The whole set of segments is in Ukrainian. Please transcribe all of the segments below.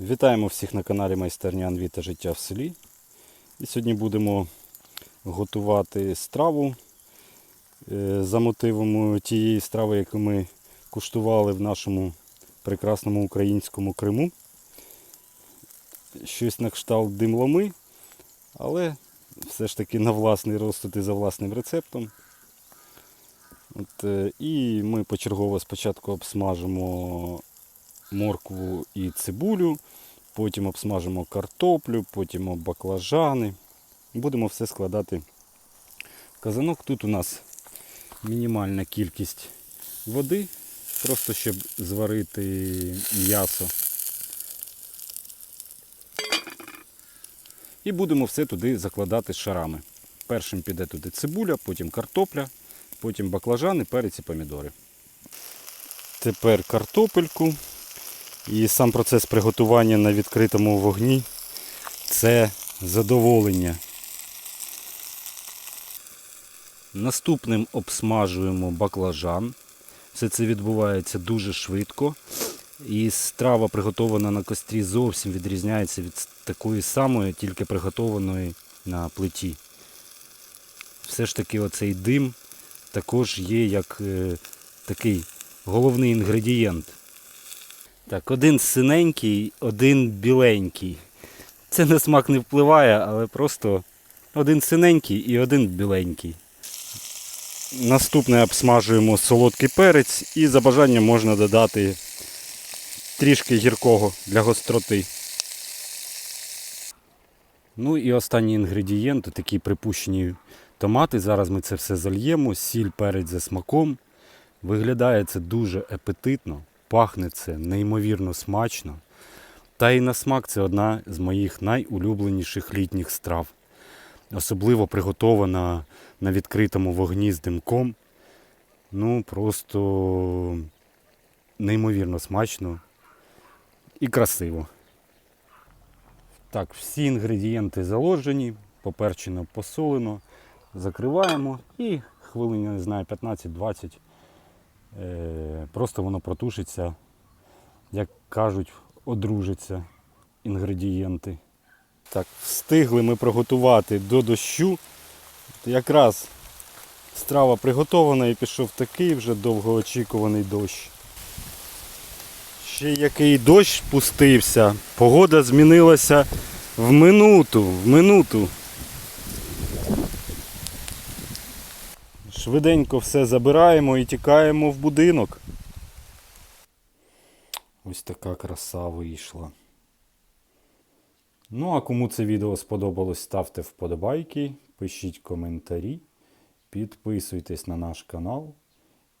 Вітаємо всіх на каналі Майстерня Анві та життя в селі. І сьогодні будемо готувати страву е, за мотивом тієї страви, яку ми куштували в нашому прекрасному українському Криму. Щось на кшталт димломи, але все ж таки на власний розсуд і за власним рецептом. От, е, і ми почергово спочатку обсмажимо моркву і цибулю, потім обсмажимо картоплю, потім баклажани. Будемо все складати в казанок. Тут у нас мінімальна кількість води, просто щоб зварити м'ясо. І будемо все туди закладати шарами. Першим піде туди цибуля, потім картопля, потім баклажани, перець і помідори. Тепер картопельку. І сам процес приготування на відкритому вогні це задоволення. Наступним обсмажуємо баклажан. Все це відбувається дуже швидко. І страва, приготована на кострі, зовсім відрізняється від такої самої, тільки приготованої на плиті. Все ж таки оцей дим також є як е, такий головний інгредієнт. Так, один синенький, один біленький. Це на смак не впливає, але просто один синенький і один біленький. Наступне обсмажуємо солодкий перець і за бажанням можна додати трішки гіркого для гостроти. Ну і останній інгредієнт такі припущені томати. Зараз ми це все зальємо, сіль, перець за смаком. Виглядає це дуже апетитно, пахне це неймовірно смачно. Та і на смак це одна з моїх найулюбленіших літніх страв. Особливо приготована на відкритому вогні з димком. Ну, просто неймовірно смачно і красиво. Так, всі інгредієнти заложені, поперчено, посолено. Закриваємо і хвилин, я не знаю, 15-20 Е, Просто воно протушиться, як кажуть, одружаться інгредієнти. Так, встигли ми приготувати до дощу. Якраз страва приготована і пішов такий вже довгоочікуваний дощ. Ще який дощ пустився, погода змінилася в минуту, в минуту. Швиденько все забираємо і тікаємо в будинок. Ось така краса вийшла. Ну, а кому це відео сподобалось, ставте вподобайки, пишіть коментарі, підписуйтесь на наш канал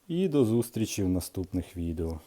і до зустрічі в наступних відео.